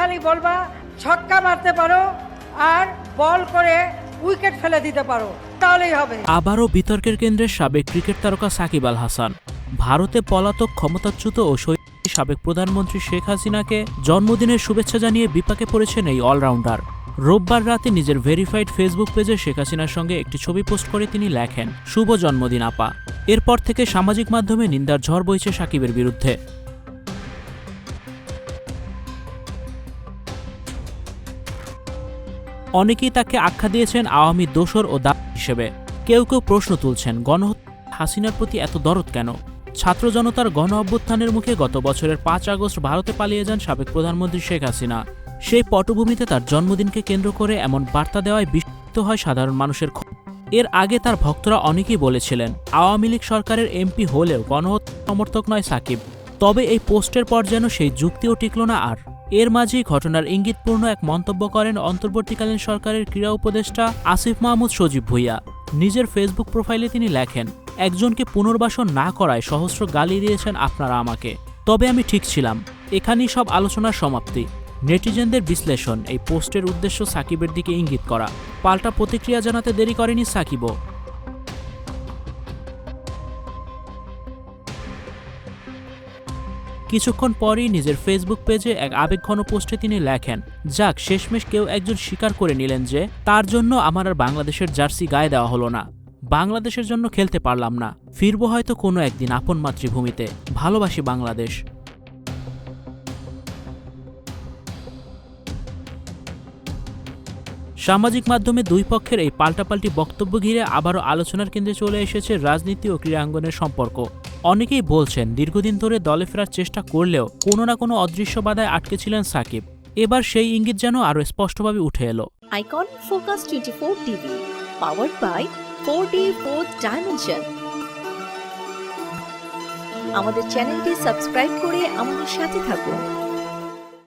খালি বলবা ছক্কা মারতে পারো আর বল করে উইকেট ফেলে দিতে পারো, তাহলেই হবে। আবারও বিতর্কের কেন্দ্রে সাবেক ক্রিকেট তারকা সাকিব আল হাসান। ভারতে পলাতক ক্ষমতাচ্যুত ও সাবেক প্রধানমন্ত্রী শেখ হাসিনাকে জন্মদিনের শুভেচ্ছা জানিয়ে বিপাকে পড়েছেন এই অলরাউন্ডার। রোববার রাতে নিজের ভেরিফাইড ফেসবুক পেজে শেখ হাসিনার সঙ্গে একটি ছবি পোস্ট করে তিনি লেখেন, শুভ জন্মদিন, আপা। এরপর থেকে সামাজিক মাধ্যমে নিন্দার ঝড় বইছে সাকিবের বিরুদ্ধে। অনেকেই তাকে আখ্যা দিয়েছেন আওয়ামী দোসর ও দা হিসেবে। কেউ কেউ প্রশ্ন তুলছেন, গণহত্যা হাসিনার প্রতি এত দরদ কেন? ছাত্র জনতার গণ অভ্যুত্থানের মুখে গত বছরের পাঁচ আগস্ট ভারতে পালিয়ে যান সাবেক প্রধানমন্ত্রী শেখ হাসিনা। সেই পটভূমিতে তার জন্মদিনকে কেন্দ্র করে এমন বার্তা দেওয়ায় বিস্মিত হয় সাধারণ মানুষের। এর আগে তার ভক্তরা অনেকেই বলেছিলেন, আওয়ামী লীগ সরকারের এমপি হলেও গণহত্যা সমর্থক নয় সাকিব। তবে এই পোস্টের পর যেন সেই যুক্তিও টিকল না আর। এর মাঝেই ঘটনার ইঙ্গিতপূর্ণ এক মন্তব্য করেন অন্তর্বর্তীকালীন সরকারের ক্রীড়া উপদেষ্টা আসিফ মাহমুদ সজীব ভুইয়া। নিজের ফেসবুক প্রোফাইলে তিনি লেখেন, একজনকে পুনর্বাসন না করায় সহস্র গালি দিয়েছেন আপনারা আমাকে। তবে আমি ঠিক ছিলাম। এখানেই সব আলোচনার সমাপ্তি। নেটিজেনদের বিশ্লেষণ, এই পোস্টের উদ্দেশ্য সাকিবের দিকে ইঙ্গিত করা। পাল্টা প্রতিক্রিয়া জানাতে দেরি করেনি সাকিবও। কিছুক্ষণ পরই নিজের ফেসবুক পেজে এক আবেগঘন পোস্টে তিনি লেখেন, যাক, শেষমেশ কেউ একজন স্বীকার করে নিলেন যে, তার জন্য আমার আর বাংলাদেশের জার্সি গায়ে দেওয়া হলো না। বাংলাদেশের জন্য খেলতে পারলাম না। ফিরবো হয়তো কোনো একদিন আপন মাতৃভূমিতে। ভালোবাসি বাংলাদেশ। সামাজিক মাধ্যমে দুই পক্ষের এই পাল্টাপাল্টি বক্তব্য ঘিরে আবারও আলোচনার কেন্দ্রে চলে এসেছে রাজনীতি ও ক্রীড়াঙ্গনের সম্পর্ক। অনেকেই বলছেন দীর্ঘদিন ধরে দলে ফেরার চেষ্টা করলেও কোনো না কোনো অদৃশ্য বাধায় আটকে ছিলেন সাকিব। এবার সেই ইঙ্গিত যেন আরও স্পষ্টভাবে উঠে এলো। Icon focus twenty four TV powered by four D fourth dimension আমাদের চ্যানেলটি সাবস্ক্রাইব করে আমাদের সাথে থাকুন।